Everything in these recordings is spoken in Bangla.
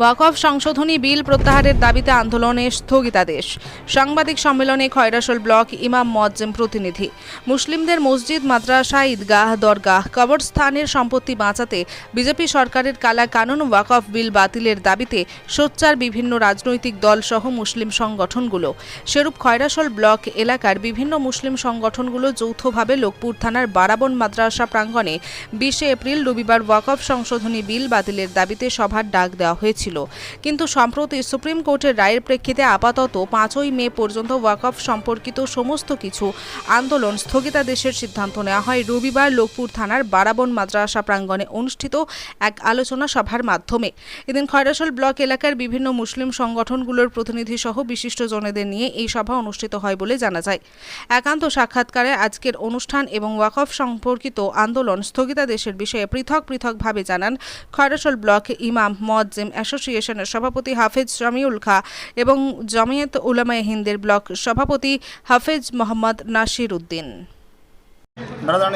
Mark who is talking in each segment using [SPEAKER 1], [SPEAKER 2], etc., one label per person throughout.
[SPEAKER 1] ওয়াকফ সংশোধনী বিল প্রত্যাহারের দাবিতে আন্দোলনে স্থগিতাদেশ। সাংবাদিক সম্মেলনে খয়রাসোল ব্লক ইমাম মজ্জেম প্রতিনিধি। মুসলিমদের মসজিদ, মাদ্রাসা, ঈদগাহ, দরগাহ কবরস্থানের সম্পত্তি বাঁচাতে বিজেপি সরকারের কালা কানুন ওয়াকফ বিল বাতিলের দাবিতে সোচ্চার বিভিন্ন রাজনৈতিক দল সহ মুসলিম সংগঠনগুলো। সেরূপ খয়রাসোল ব্লক এলাকার বিভিন্ন মুসলিম সংগঠনগুলো যৌথভাবে লোকপুর থানার বারাবন মাদ্রাসা প্রাঙ্গণে বিশে এপ্রিল রবিবার ওয়াকফ সংশোধনী বিল বাতিলের দাবিতে সভার ডাক দেওয়া হয়েছিল। কিন্তু সম্প্রতি সুপ্রিম কোর্টের রায়ের প্রেক্ষিতে আপাতত পাঁচই মে পর্যন্ত ওয়াকফ সম্পর্কিত সমস্ত কিছু আন্দোলন স্থগিতাদেশের সিদ্ধান্ত নেওয়া হয়। রবিবার লোকপুর থানার বারাবন মাদ্রাসা প্রাঙ্গণে অনুষ্ঠিত এক আলোচনা সভার মাধ্যমে। এদিন খয়রাসোল ব্লক এলাকার বিভিন্ন মুসলিম সংগঠনগুলোর প্রতিনিধি সহ বিশিষ্টজনেদের নিয়ে এই সভা অনুষ্ঠিত হয় বলে জানা যায়। একান্ত সাক্ষাৎকারে আজকের অনুষ্ঠান এবং ওয়াকফ সম্পর্কিত আন্দোলন স্থগিতাদেশের বিষয়ে পৃথক পৃথকভাবে জানান খয়রাসল ব্লক ইমাম মজ্জিম অ্যাসোসিয়েশনের সভাপতি হাফেজ জামিউল খা এবং জমিয়ত উলামায়ে হিন্দের ব্লক সভাপতি হাফেজ মোহাম্মদ নাসির উদ্দিন।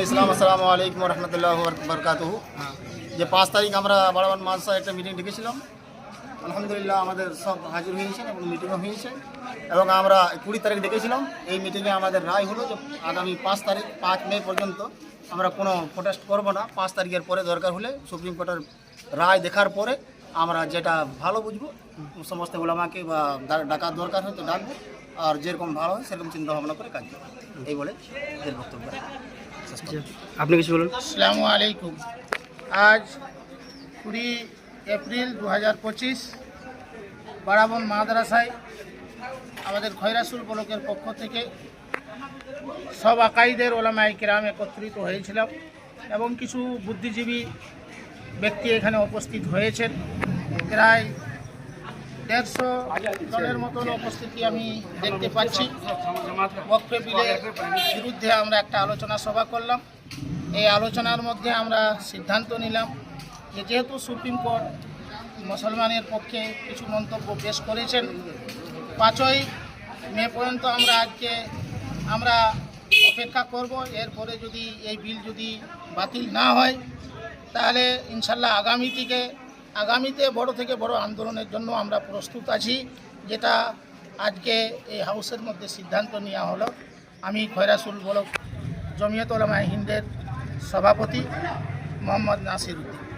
[SPEAKER 2] ইসলাম যে পাঁচ তারিখ আমরা বাড়াবান মাদ্রাসায় একটা মিটিং ডেকেছিলাম। আলহামদুলিল্লাহ আমাদের সব হাজির হয়েছেন এবং মিটিংও হয়েছে। এবং আমরা কুড়ি তারিখ ডেকেছিলাম। এই মিটিংয়ে আমাদের রায় হলো যে আগামী পাঁচ তারিখ, পাঁচ মে পর্যন্ত আমরা কোনো প্রোটেস্ট করব না। পাঁচ তারিখের পরে দরকার হলে সুপ্রিম কোর্টের রায় দেখার পরে আমরা যেটা ভালো বুঝব সমস্ত ওলামাকে বা ডাকার দরকার হয় তো ডাকবো আর যেরকম ভালো হয় সেরকম চিন্তা ভাবনা করে কাজ করব। এই বলে এর বক্তব্য
[SPEAKER 3] আপনি কিছু বলুন।
[SPEAKER 4] আসসালামু আলাইকুম। আজ কুড়ি এপ্রিল দু হাজার পঁচিশ বারাবন মাদ্রাসায় আমাদের খয়রাসুল ব্লকের পক্ষ থেকে সব আকাইদের ওলামাই কিরাম একত্রিত হয়েছিলাম এবং কিছু বুদ্ধিজীবী ব্যক্তি এখানে উপস্থিত হয়েছেন। প্রায় দেড়শো জনের মতন উপস্থিতি আমি দেখতে পাচ্ছি। বক্ফে বিলের বিরুদ্ধে আমরা একটা আলোচনা সভা করলাম। এই আলোচনার মধ্যে আমরা সিদ্ধান্ত নিলাম যে যেহেতু সুপ্রিম কোর্ট মুসলমানের পক্ষে কিছু মন্তব্য পেশ করেছেন, পাঁচই মে পর্যন্ত আমরা আজকে আমরা অপেক্ষা করব। এরপরে যদি এই বিল যদি বাতিল না হয়, তাহলে ইনশাল্লাহ আগামী থেকে, আগামীতে বড় থেকে বড় আন্দোলনের জন্য আমরা প্রস্তুত আছি, যেটা আজকে এই হাউসের মধ্যে সিদ্ধান্ত নেওয়া হলো। আমি খয়রাসুল বলক, জমিয়ত ওলামায় হিন্দের সভাপতি মোহাম্মদ নাসির উদ্দিন